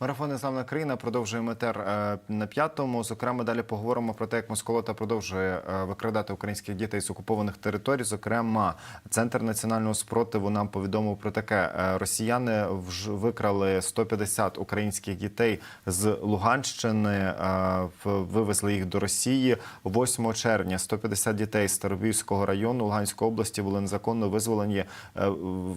Марафон «Незламна країна продовжує етер е, на п'ятому. Зокрема, далі поговоримо про те, як Москолота продовжує е, викрадати українських дітей з окупованих територій. Зокрема, центр національного спротиву нам повідомив про таке: Е, росіяни викрали 150 українських дітей з Луганщини, вивезли їх до Росії. 8 червня 150 дітей з Старобільського району Луганської області були незаконно визволені,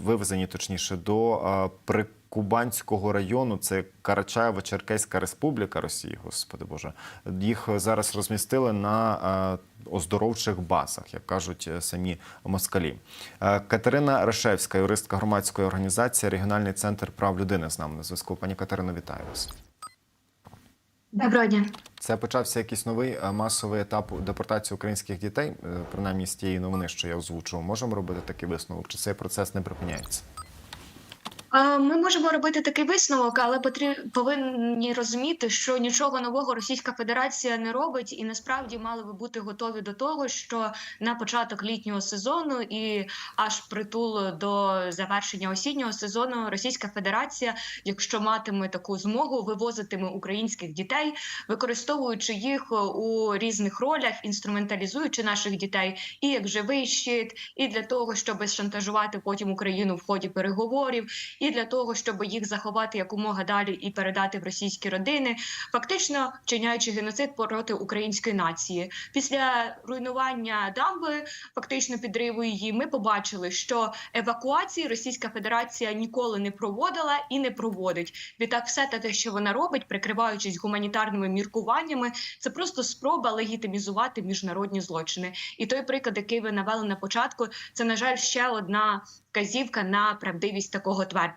вивезені точніше до е, при. Кубанського району, це Карачаєво Черкеська Республіка Росії, господи Боже. Їх зараз розмістили на е, оздоровчих базах, як кажуть е, самі москалі. Е, Катерина Решевська, юристка громадської організації, регіональний центр прав людини з нами на зв'язку. Пані Катерино, вітаю вас. Доброго дня. Це почався якийсь новий масовий етап депортації українських дітей, принаймні з тієї новини, що я озвучував. Можемо робити такий висновок? Чи цей процес не припиняється? Ми можемо робити такий висновок, але повинні розуміти, що нічого нового Російська Федерація не робить, і насправді мали би бути готові до того, що на початок літнього сезону і аж притул до завершення осіннього сезону Російська Федерація, якщо матиме таку змогу, вивозитиме українських дітей, використовуючи їх у різних ролях, інструменталізуючи наших дітей і як живий щит, і для того, щоб шантажувати потім Україну в ході переговорів і для того, щоб їх заховати якомога далі і передати в російські родини, фактично вчиняючи геноцид проти української нації. Після руйнування дамби, фактично підриву її, ми побачили, що евакуації Російська Федерація ніколи не проводила і не проводить. Відтак, все те, що вона робить, прикриваючись гуманітарними міркуваннями, це просто спроба легітимізувати міжнародні злочини. І той приклад, який ви навели на початку, це на жаль ще одна вказівка на правдивість такого твердження.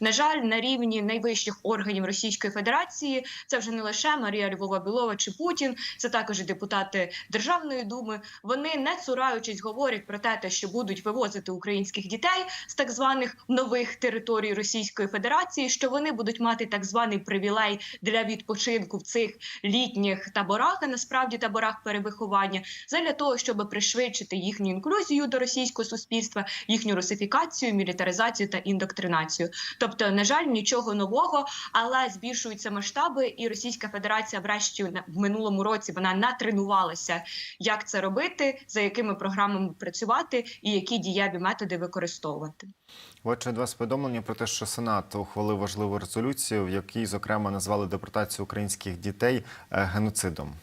На жаль, на рівні найвищих органів Російської Федерації це вже не лише Марія Львова Білова чи Путін, це також і депутати Державної думи. Вони не цураючись говорять про те, що будуть вивозити українських дітей з так званих нових територій Російської Федерації, що вони будуть мати так званий привілей для відпочинку в цих літніх таборах, а насправді таборах перевиховання, задля того, щоб пришвидшити їхню інклюзію до російського суспільства, їхню русифікацію, мілітаризацію та індоктринацію. Тобто, на жаль, нічого нового, але збільшуються масштаби, і Російська Федерація, врешті в минулому році вона натренувалася, як це робити, за якими програмами працювати і які дієві методи використовувати. Отже, два повідомлення про те, що Сенат ухвалив важливу резолюцію, в якій, зокрема, назвали депортацію українських дітей е, геноцидом.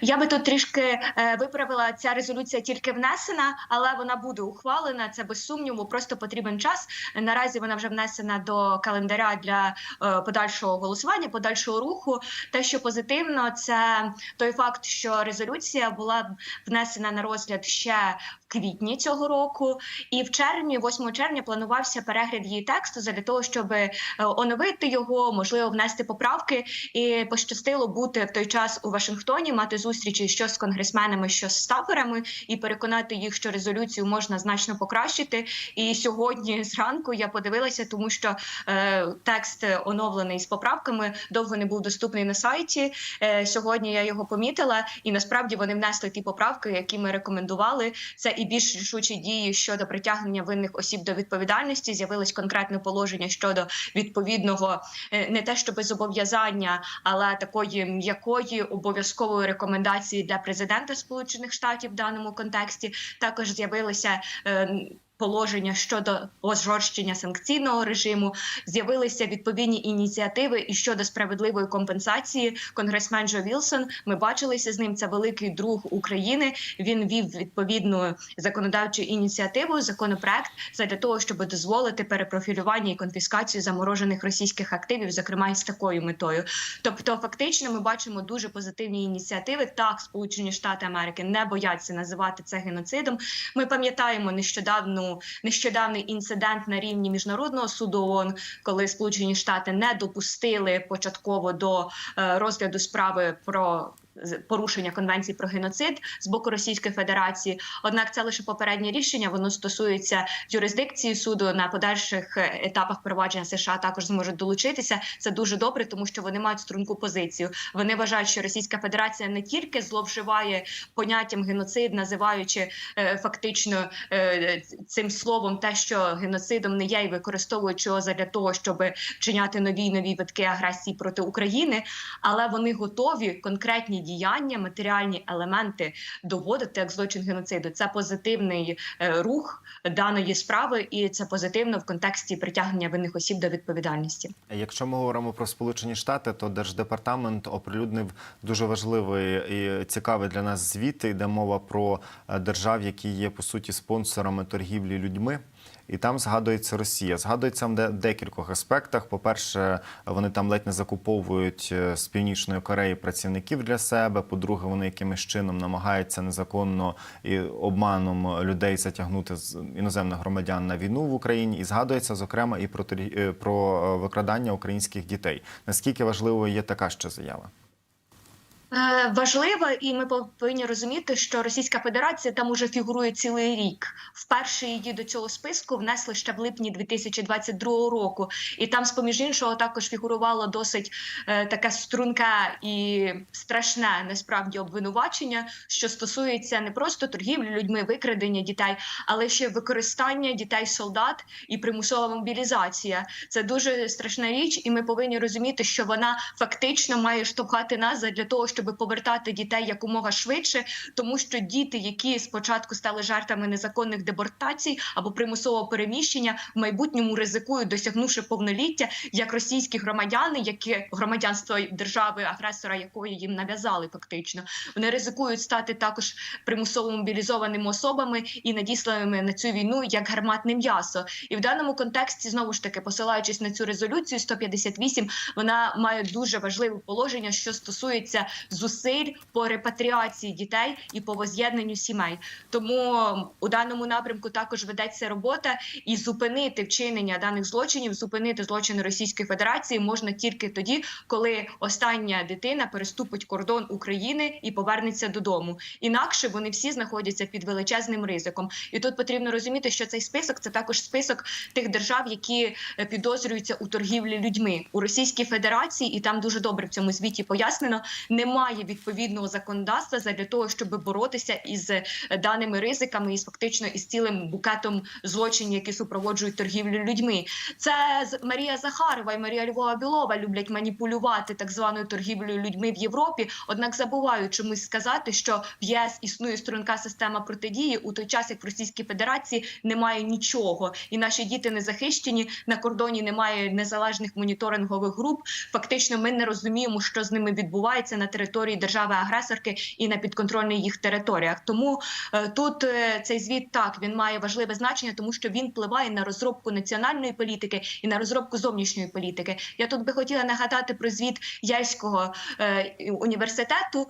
Я би тут трішки е, виправила ця резолюція тільки внесена, але вона буде ухвалена. Це без сумніву. Просто потрібен час. Наразі вона вже внесена до календаря для е, подальшого голосування, подальшого руху. Те, що позитивно, це той факт, що резолюція була внесена на розгляд ще в квітні цього року, і в червні, 8 червня, планувався перегляд її тексту для того, щоб е, оновити його, можливо, внести поправки. І пощастило бути в той час у Вашингтоні, мати зустрічі що з конгресменами, що з стаферами, і переконати їх, що резолюцію можна значно покращити. І сьогодні зранку я подивилася, тому що е, текст оновлений з поправками довго не був доступний на сайті. Е, сьогодні я його помітила, і насправді вони внесли ті поправки, які ми рекомендували. Це і більш рішучі дії щодо притягнення винних осіб до відповідальності. З'явилось конкретне положення щодо відповідного е, не те, щоб зобов'язання, але такої м'якої обов'язкової рекомендації для президента Сполучених Штатів в даному контексті. Також з'явилися. Положення щодо ожорщення санкційного режиму з'явилися відповідні ініціативи і щодо справедливої компенсації. Конгресмен Джо Вілсон. Ми бачилися з ним. Це великий друг України. Він вів відповідну законодавчу ініціативу, законопроект для того, щоб дозволити перепрофілювання і конфіскацію заморожених російських активів, зокрема із такою метою. Тобто, фактично, ми бачимо дуже позитивні ініціативи. Так, Сполучені Штати Америки не бояться називати це геноцидом. Ми пам'ятаємо нещодавну нещодавний інцидент на рівні міжнародного суду ООН, коли Сполучені Штати не допустили початково до е, розгляду справи про порушення конвенції про геноцид з боку Російської Федерації. Однак це лише попереднє рішення. Воно стосується юрисдикції суду на подальших е, етапах провадження США. Також зможуть долучитися. Це дуже добре, тому що вони мають струнку позицію. Вони вважають, що Російська Федерація не тільки зловживає поняттям геноцид, називаючи е, фактично е, цим словом те, що геноцидом не є, і використовуючи його для того, щоб вчиняти нові нові витки агресії проти України, але вони готові конкретні діяння, матеріальні елементи доводити як злочин геноциду. Це позитивний е, рух даної справи, і це позитивно в контексті притягнення винних осіб до відповідальності. Якщо ми говоримо про Сполучені Штати, то Держдепартамент оприлюднив дуже важливий і цікавий для нас звіт. Йде мова про е, держав, які є по суті спонсорами торгівлі людьми. І там згадується Росія. Згадується в де- декількох аспектах. По-перше, вони там ледь не закуповують е, з північної Кореї працівників для себе. По-друге, вони якимось чином намагаються незаконно і обманом людей затягнути з іноземних громадян на війну в Україні. І згадується зокрема і про е, про е, викрадання українських дітей. Наскільки важливою є така ще заява? Е, Важливо, і ми повинні розуміти, що Російська Федерація там уже фігурує цілий рік. Вперше її до цього списку внесли ще в липні 2022 року, і там, з поміж іншого, також фігурувало досить е, таке струнке і страшне насправді обвинувачення, що стосується не просто торгівлі людьми, викрадення дітей, але ще використання дітей солдат і примусова мобілізація. Це дуже страшна річ, і ми повинні розуміти, що вона фактично має штовхати нас для того, щоб повертати дітей якомога швидше, тому що діти, які спочатку стали жертвами незаконних депортацій або примусового переміщення, в майбутньому ризикують, досягнувши повноліття, як російські громадяни, які громадянство держави агресора, якої їм нав'язали, фактично вони ризикують стати також примусово мобілізованими особами і надісланими на цю війну як гарматне м'ясо. І в даному контексті знову ж таки, посилаючись на цю резолюцію 158, вона має дуже важливе положення, що стосується зусиль по репатріації дітей і по воз'єднанню сімей. Тому у даному напрямку також ведеться робота, і зупинити вчинення даних злочинів, зупинити злочини Російської Федерації можна тільки тоді, коли остання дитина переступить кордон України і повернеться додому. Інакше вони всі знаходяться під величезним ризиком. І тут потрібно розуміти, що цей список це також список тих держав, які е, підозрюються у торгівлі людьми у Російській Федерації, і там дуже добре в цьому звіті пояснено. Немає відповідного законодавства для того, щоб боротися із е, даними ризиками і фактично із цілим букетом злочинів, які супроводжують торгівлю людьми. Це Марія Захарова і Марія Львова Білова люблять маніпулювати так званою торгівлею людьми в Європі. Однак забувають чомусь сказати, що в ЄС існує струнка система протидії у той час, як в Російській Федерації немає нічого, і наші діти не захищені. На кордоні немає незалежних моніторингових груп. Фактично, ми не розуміємо, що з ними відбувається на території держави-агресорки і на підконтрольних їх територіях. Тому е, тут е, цей звіт так він має важливе значення, тому що він впливає на розробку національної політики і на розробку зовнішньої політики. Я тут би хотіла нагадати про звіт Єльського е, університету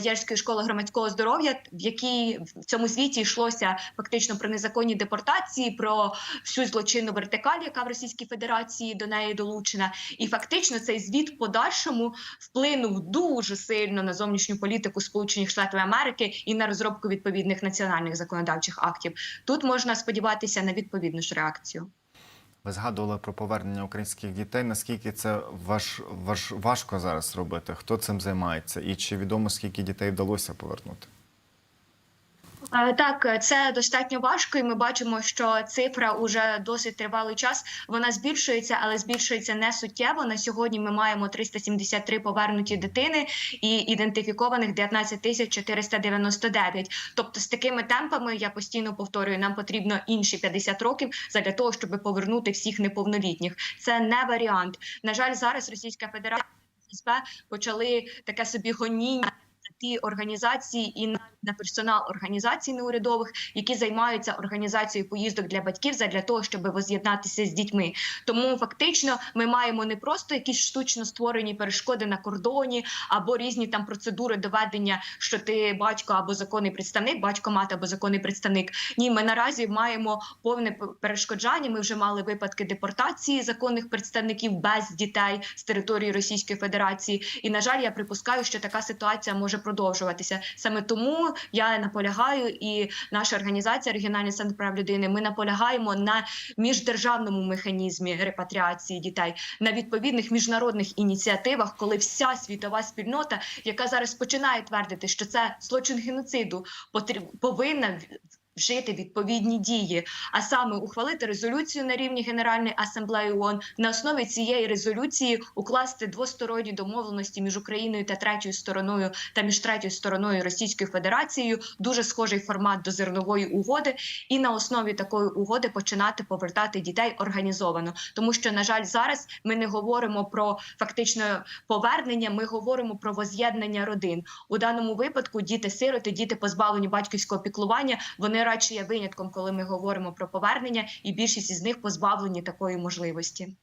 Єльської школи громадського здоров'я, в якій в цьому звіті йшлося фактично про незаконні депортації, про всю злочинну вертикаль, яка в Російській Федерації до неї долучена, і фактично цей звіт в подальшому вплинув дуже сильно на зовнішню політику Сполучених Штатів Америки і на розробку відповідних національних законодавчих актів. Тут можна сподіватися на відповідну ж реакцію. Ви згадували про повернення українських дітей. Наскільки це важ, важ, важко зараз робити? Хто цим займається? І чи відомо скільки дітей вдалося повернути? Е, Так, це достатньо важко, і ми бачимо, що цифра уже досить тривалий час. Вона збільшується, але збільшується не суттєво. На сьогодні ми маємо 373 повернуті дитини і ідентифікованих 19 тисяч 499. Тобто, з такими темпами я постійно повторюю, нам потрібно інші 50 років для того, щоб повернути всіх неповнолітніх. Це не варіант. На жаль, зараз Російська Федерація почали таке собі гоніння ті організації і на на персонал організацій неурядових, які займаються організацією поїздок для батьків для того, щоб воз'єднатися з дітьми. Тому фактично ми маємо не просто якісь штучно створені перешкоди на кордоні або різні там процедури доведення, що ти батько або законний представник, батько мати або законний представник. Ні, ми наразі маємо повне перешкоджання. Ми вже мали випадки депортації законних представників без дітей з території Російської Федерації. І на жаль, я припускаю, що така ситуація може продовжуватися. Саме тому я наполягаю, і наша організація Регіональний центр прав людини. Ми наполягаємо на міждержавному механізмі репатріації дітей, на відповідних міжнародних ініціативах, коли вся світова спільнота, яка зараз починає твердити, що це злочин геноциду, повинна вжити відповідні дії, а саме ухвалити резолюцію на рівні Генеральної асамблеї ООН, на основі цієї резолюції укласти двосторонні домовленості між Україною та третьою стороною та між третьою стороною Російською Федерацією, дуже схожий формат до зернової угоди, і на основі такої угоди починати повертати дітей організовано, тому що на жаль, зараз ми не говоримо про фактичне повернення. Ми говоримо про воз'єднання родин. У даному випадку діти-сироти, діти позбавлені батьківського піклування. Вони радше є винятком, коли ми говоримо про повернення, і більшість із них позбавлені такої можливості.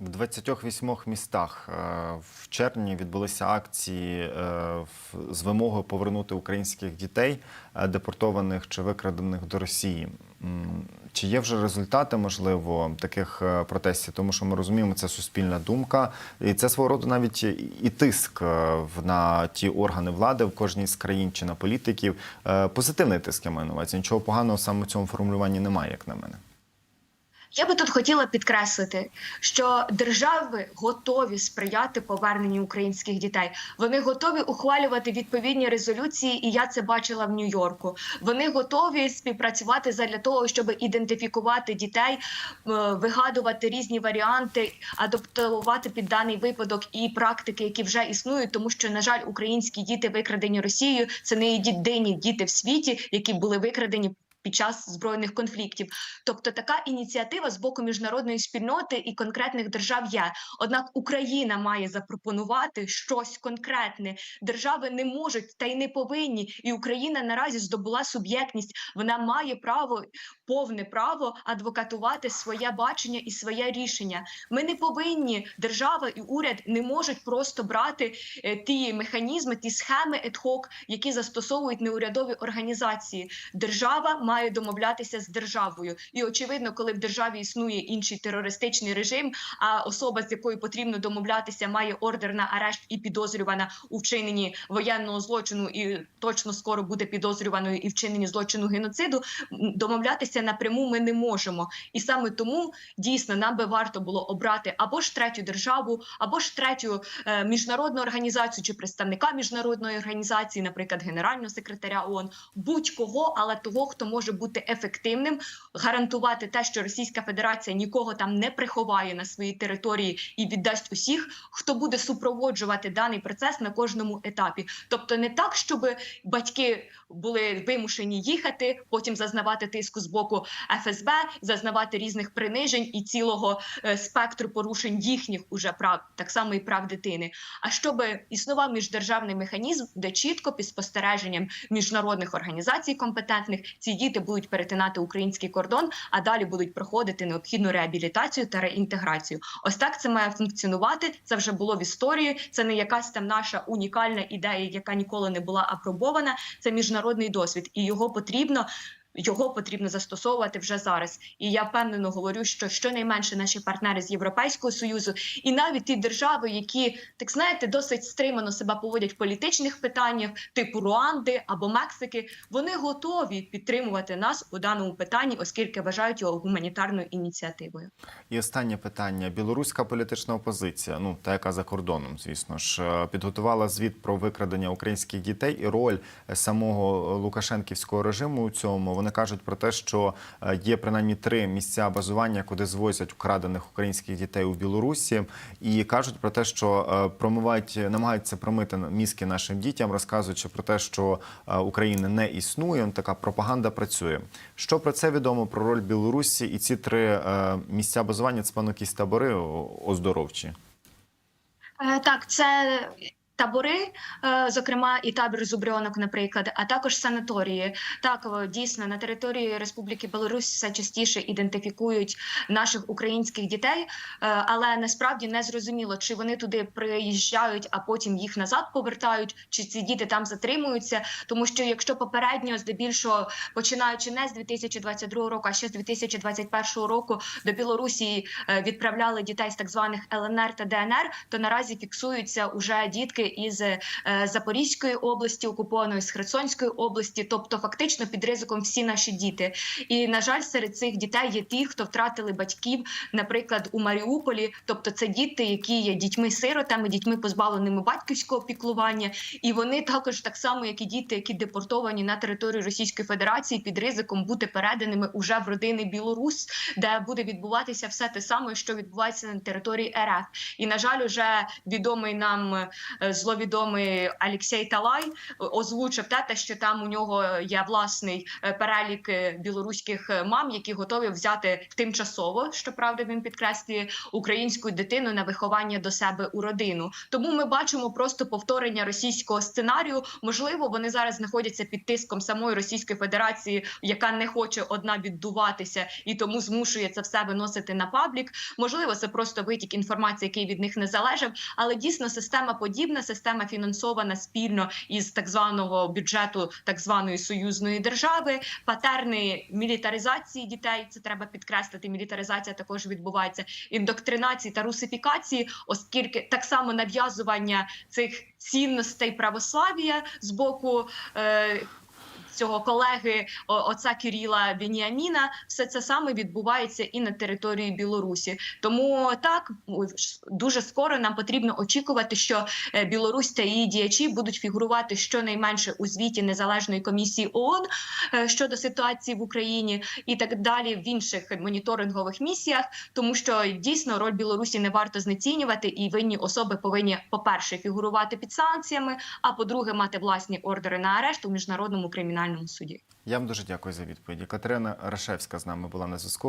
В 28 містах е, в червні відбулися акції е, з вимогою повернути українських дітей, е, депортованих чи викрадених до Росії. Чи є вже результати, можливо, таких е, протестів? Тому що ми розуміємо, це суспільна думка, і це свого роду навіть і- тиск е, на ті органи влади в кожній з країн чи на політиків. Е, Позитивний тиск я маю на увазі. Нічого поганого саме в цьому формулюванні немає, як на мене. Я би тут хотіла підкреслити, що держави готові сприяти поверненню українських дітей. Вони готові ухвалювати відповідні резолюції, і я це бачила в Нью-Йорку. Вони готові співпрацювати задля того, щоб ідентифікувати дітей, е, вигадувати різні варіанти, адаптувати під даний випадок і практики, які вже існують, тому що на жаль, українські діти викрадені Росією. Це не єдині діти в світі, які були викрадені. Під час збройних конфліктів, тобто така ініціатива з боку міжнародної спільноти і конкретних держав є. Однак Україна має запропонувати щось конкретне. Держави не можуть та й не повинні. І Україна наразі здобула суб'єктність. Вона має право, повне право адвокатувати своє бачення і своє рішення. Ми не повинні, держава і уряд не можуть просто брати е, ті механізми, ті схеми ad-hoc, які застосовують неурядові організації. Держава має домовлятися з державою, і очевидно, коли в державі існує інший терористичний режим, а особа, з якою потрібно домовлятися, має ордер на арешт і підозрювана у вчиненні воєнного злочину, і точно скоро буде підозрюваною і вчиненні злочину геноциду. Домовлятися напряму ми не можемо, і саме тому дійсно нам би варто було обрати або ж третю державу, або ж третю е, міжнародну організацію чи представника міжнародної організації, наприклад, генерального секретаря ООН, будь-кого, але того, хто може бути ефективним, гарантувати те, що Російська Федерація нікого там не приховає на своїй території і віддасть усіх, хто буде супроводжувати даний процес на кожному етапі. Тобто не так, щоб батьки були вимушені їхати, потім зазнавати тиску з боку ФСБ, зазнавати різних принижень і цілого е, спектру порушень їхніх уже прав, так само і прав дитини. А щоб існував міждержавний механізм, де чітко під спостереженням міжнародних організацій компетентних ці діти будуть перетинати український кордон, а далі будуть проходити необхідну реабілітацію та реінтеграцію. Ось так це має функціонувати. Це вже було в історії. Це не якась там наша унікальна ідея, яка ніколи не була апробована. Це міжнародний досвід, і його потрібно. Його потрібно застосовувати вже зараз, і я впевнено говорю, що щонайменше наші партнери з Європейського союзу, і навіть ті держави, які так знаєте, досить стримано себе поводять в політичних питаннях, типу Руанди або Мексики, вони готові підтримувати нас у даному питанні, оскільки вважають його гуманітарною ініціативою. І останнє питання: білоруська політична опозиція, ну та яка за кордоном, звісно ж, е, підготувала звіт про викрадення українських дітей і роль е, самого Лукашенківського режиму у цьому. Вони кажуть про те, що е, є принаймні три місця базування, куди звозять украдених українських дітей у Білорусі, і кажуть про те, що е, промивають, намагаються промити мізки нашим дітям, розказуючи про те, що е, України не існує. Така пропаганда працює. Що про це відомо про роль Білорусі і ці три місця базування це певно якісь табори оздоровчі. Так, це табори, е, зокрема і табір Зубрьонок, наприклад, а також санаторії. Так, дійсно на території Республіки Білорусь все частіше ідентифікують наших українських дітей, е, але насправді не зрозуміло, чи вони туди приїжджають, а потім їх назад повертають, чи ці діти там затримуються. Тому що якщо попередньо, здебільшого починаючи не з 2022 року, а ще з 2021 року до Білорусі е, відправляли дітей з так званих ЛНР та ДНР, то наразі фіксуються уже дітки із е, Запорізької області, окупованої з Херсонської області, тобто фактично під ризиком всі наші діти. І на жаль, серед цих дітей є ті, хто втратили батьків, наприклад, у Маріуполі. Тобто, це діти, які є дітьми-сиротами, дітьми позбавленими батьківського піклування, і вони також так само, як і діти, які депортовані на територію Російської Федерації, під ризиком бути переданими уже в родини Білорусь, де буде відбуватися все те саме, що відбувається на території РФ. І на жаль, уже відомий нам е, зловідомий Алексей Талай озвучив те, те, що там у нього є власний е, перелік е, білоруських е, мам, які готові взяти тимчасово, щоправда, він підкреслює українську дитину на виховання до себе у родину. Тому ми бачимо просто повторення російського сценарію. Можливо, вони зараз знаходяться під тиском самої Російської Федерації, яка не хоче одна віддуватися і тому змушує це все виносити на паблік. Можливо, це просто витік інформації, який від них не залежав. Але дійсно система подібна, система фінансована спільно із так званого бюджету так званої союзної держави. Патерни мілітаризації дітей. Це треба підкреслити. Мілітаризація також відбувається індоктринації та русифікації, оскільки так само нав'язування цих цінностей православ'я з боку. Е, Цього колеги отця Кирила Веніаміна, все це саме відбувається і на території Білорусі. Тому так дуже скоро нам потрібно очікувати, що е, Білорусь та її діячі будуть фігурувати щонайменше у звіті незалежної комісії ООН е, щодо ситуації в Україні і так далі в інших моніторингових місіях, тому що дійсно роль Білорусі не варто знецінювати, і винні особи повинні, по-перше, фігурувати під санкціями, а по-друге, мати власні ордери на арешт у міжнародному кримінальному суді. Я вам дуже дякую за відповіді. Катерина Рашевська з нами була на зв'язку.